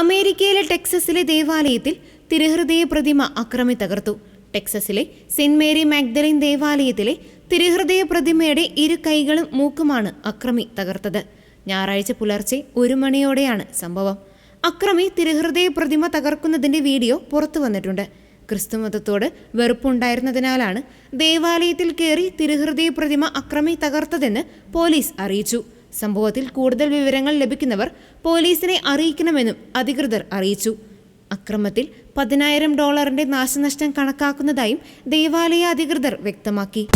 അമേരിക്കയിലെ ടെക്സസിലെ ദേവാലയത്തിൽ തിരുഹൃദയ പ്രതിമ അക്രമി തകർത്തു. ടെക്സസിലെ സെന്റ് മേരി മാഗ്ദലിൻ ദേവാലയത്തിലെ തിരുഹൃദയ പ്രതിമയുടെ ഇരു കൈകളും മൂക്കുമാണ് അക്രമി തകർത്തത്. ഞായറാഴ്ച പുലർച്ചെ ഒരു മണിയോടെയാണ് സംഭവം. അക്രമി തിരുഹൃദയ പ്രതിമ തകർക്കുന്നതിന്റെ വീഡിയോ പുറത്തു വന്നിട്ടുണ്ട്. ക്രിസ്തുമതത്തോട് വെറുപ്പുണ്ടായിരുന്നതിനാലാണ് ദേവാലയത്തിൽ കയറി തിരുഹൃദയ പ്രതിമ അക്രമി തകർത്തതെന്ന് പോലീസ് അറിയിച്ചു. സംഭവത്തിൽ കൂടുതൽ വിവരങ്ങൾ ലഭിക്കുന്നവർ പോലീസിനെ അറിയിക്കണമെന്നും അധികൃതർ അറിയിച്ചു. അക്രമത്തിൽ പതിനായിരം ഡോളറിന്റെ നാശനഷ്ടം കണക്കാക്കുന്നതായും ദേവാലയ അധികൃതർ വ്യക്തമാക്കി.